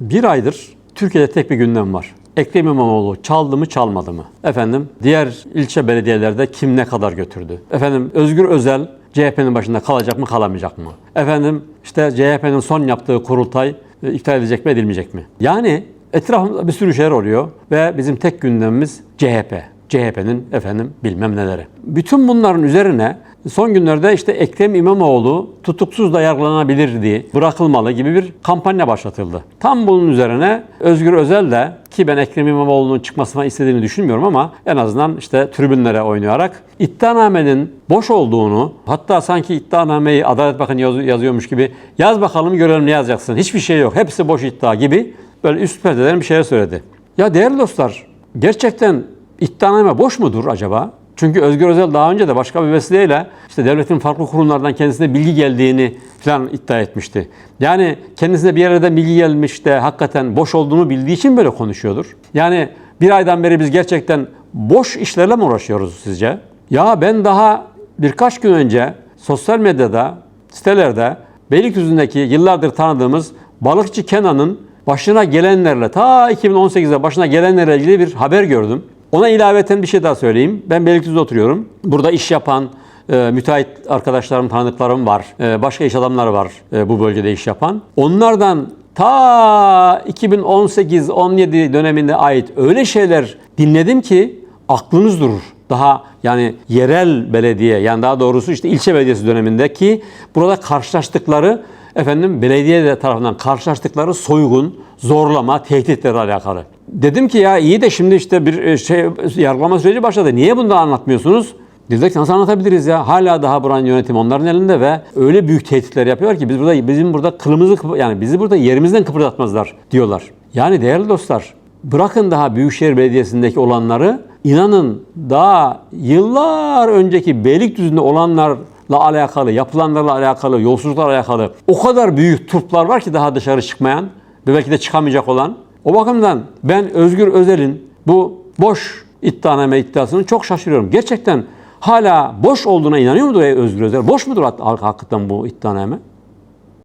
Bir aydır Türkiye'de tek bir gündem var. Ekrem İmamoğlu çaldı mı çalmadı mı? Efendim diğer ilçe belediyelerde kim ne kadar götürdü? Efendim Özgür Özel CHP'nin başında kalacak mı kalamayacak mı? Efendim işte CHP'nin son yaptığı kurultay e, iptal edecek mi edilmeyecek mi? Yani etrafımızda bir sürü şeyler oluyor ve bizim tek gündemimiz CHP. CHP'nin efendim bilmem neleri. Bütün bunların üzerine son günlerde işte Ekrem İmamoğlu tutuksuz da yargılanabilirdi, bırakılmalı gibi bir kampanya başlatıldı. Tam bunun üzerine Özgür Özel de ki ben Ekrem İmamoğlu'nun çıkmasına istediğini düşünmüyorum ama en azından işte tribünlere oynayarak iddianamenin boş olduğunu hatta sanki iddianameyi Adalet Bakanı yaz- yazıyormuş gibi yaz bakalım görelim ne yazacaksın. Hiçbir şey yok. Hepsi boş iddia gibi böyle üst perdeden bir şeyler söyledi. Ya değerli dostlar gerçekten iddianame boş mudur acaba? Çünkü Özgür Özel daha önce de başka bir vesileyle işte devletin farklı kurumlardan kendisine bilgi geldiğini falan iddia etmişti. Yani kendisine bir yerden bilgi gelmiş de hakikaten boş olduğunu bildiği için böyle konuşuyordur. Yani bir aydan beri biz gerçekten boş işlerle mi uğraşıyoruz sizce? Ya ben daha birkaç gün önce sosyal medyada, sitelerde Beylikdüzü'ndeki yıllardır tanıdığımız balıkçı Kenan'ın başına gelenlerle ta 2018'de başına gelenlerle ilgili bir haber gördüm. Ona ilaveten bir şey daha söyleyeyim. Ben Beylikdüzü'de oturuyorum. Burada iş yapan e, müteahhit arkadaşlarım, tanıdıklarım var. E, başka iş adamları var e, bu bölgede iş yapan. Onlardan ta 2018-17 döneminde ait öyle şeyler dinledim ki aklınız durur. Daha yani yerel belediye yani daha doğrusu işte ilçe belediyesi dönemindeki burada karşılaştıkları efendim belediye tarafından karşılaştıkları soygun, zorlama, tehditlerle alakalı. Dedim ki ya iyi de şimdi işte bir e, şey yargılama süreci başladı. Niye bunu da anlatmıyorsunuz? Dediler nasıl anlatabiliriz ya? Hala daha buranın yönetimi onların elinde ve öyle büyük tehditler yapıyor ki biz burada bizim burada kılımızı yani bizi burada yerimizden kıpırdatmazlar diyorlar. Yani değerli dostlar bırakın daha Büyükşehir Belediyesi'ndeki olanları inanın daha yıllar önceki Beylikdüzü'nde olanlarla alakalı, yapılanlarla alakalı, yolsuzluklarla alakalı o kadar büyük turplar var ki daha dışarı çıkmayan ve belki de çıkamayacak olan. O bakımdan ben Özgür Özel'in bu boş iddianame iddiasını çok şaşırıyorum. Gerçekten hala boş olduğuna inanıyor mudur Özgür Özel? Boş mudur hak- hakikaten bu iddianame?